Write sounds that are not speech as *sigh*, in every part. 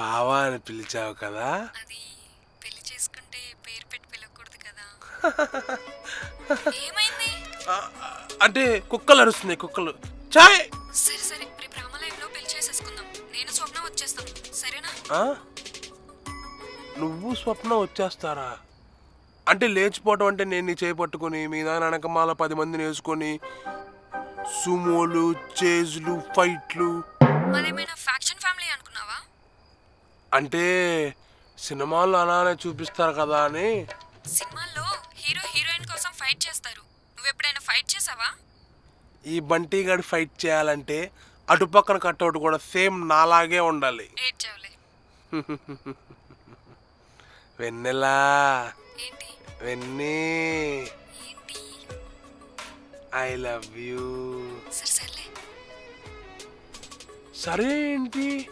బావా అని పిలిచావు కదా? అది పెళ్ళి చేసుకుంటే పేరు పెట్టి పిలవకూడదు కదా. *laughs* ఏమైంది? అంటే కుక్కలు అరుస్తున్నాయి కుక్కలు. చాయ్ సరే సరే. రేపు రామాలయంలో పెళ్ళి చేసేసుకుందాం. నేను స్వప్న వచ్చేస్తాం సరేనా? ఆ? నువ్వు స్వప్న వచ్చేస్తారా? అంటే లేచిపోవటం అంటే నేను నీ చేయి పట్టుకొని మీ దాని వెనకమాల పది మందిని వేసుకొని సుమోలు చేజ్లు ఫైట్లు. మరేమైనా అంటే సినిమాల్లో అలానే చూపిస్తారు కదా అని. సినిమాల్లో హీరో హీరోయిన్ కోసం ఫైట్ చేస్తారు. నువ్వెప్పుడైనా ఫైట్ చేసావా? ఈ బంటి గడి ఫైట్ చేయాలంటే అటుపక్కన కట్అవుట్ కూడా సేమ్ నాలాగే ఉండాలి. ఏడ్చావులే. *laughs* వెన్నెలా? ఏంటి? వెన్నీ. ఏంటి? I love you. సరే సర్లే. సరే ఏంటి?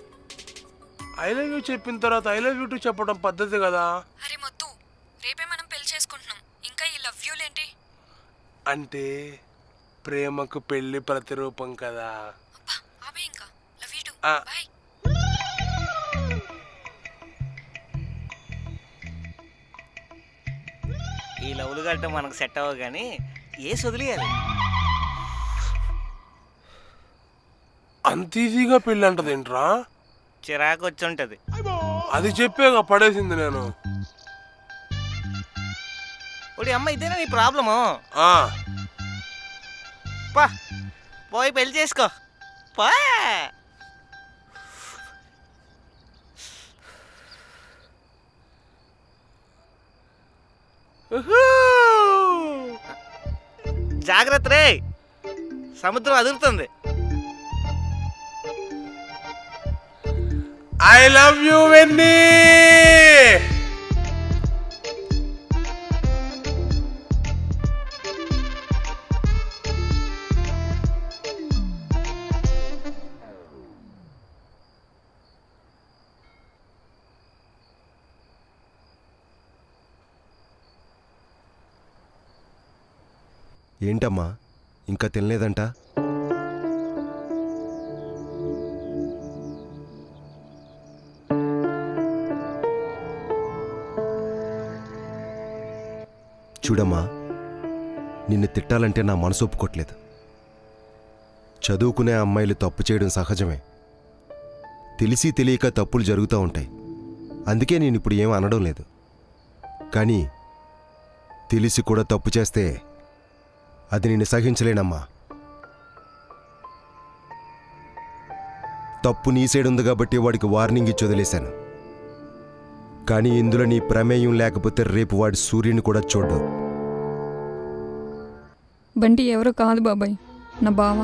ఐ లవ్ యూ చెప్పిన తర్వాత ఐ లవ్ యూ టు చెప్పడం పద్ధతి కదా? అరే మొద్దు రేపే మనం పెళ్ళి చేసుకుంటున్నాం. ఇంకా ఈ లవ్ యూలేంటి అంటే ప్రేమకు పెళ్ళి ప్రతిరూపం కదా? అబ్బా ఆపే ఇంకా. లవ్ యూ టూ ఆ. బాయ్ ఈ లవ్లు గట్టం మనకు సెట్ అవ్వదు కానీ ఏ వదిలేయాలి. అంత ఈజీగా పెళ్ళి అంటదేంట్రా? చిరాకు వచ్చి ఉంటుంది అది చెప్పేగా పడేసింది నేను. ఇప్పుడు అమ్మ ఇదేనా నీ ప్రాబ్లము? ఆ. పా పోయి పెళ్ళి చేసుకో. పా. జాగ్రత్త రే. సముద్రం అదురుతుంది. ఐ లవ్ యూ వెన్నీ ఏంటమ్మా? ఇంకా తినలేదంట? చూడమ్మా నిన్ను తిట్టాలంటే నా మనసు ఒప్పుకోట్లేదు. చదువుకునే అమ్మాయిలు తప్పు చేయడం సహజమే. తెలిసి తెలియక తప్పులు జరుగుతూ ఉంటాయి. అందుకే నేను ఇప్పుడు ఏం అనడం లేదు. కానీ తెలిసి కూడా తప్పు చేస్తే అది నేను సహించలేనమ్మా. తప్పు నీ సైడ్ ఉంది కాబట్టి వాడికి వార్నింగ్ ఇచ్చి వదిలేశాను. కానీ ఇందులో నీ ప్రమేయం లేకపోతే రేపు వాడి సూర్యుని కూడా చూడ్డు. బంటి ఎవరో కాదు బాబాయ్ నా బావ.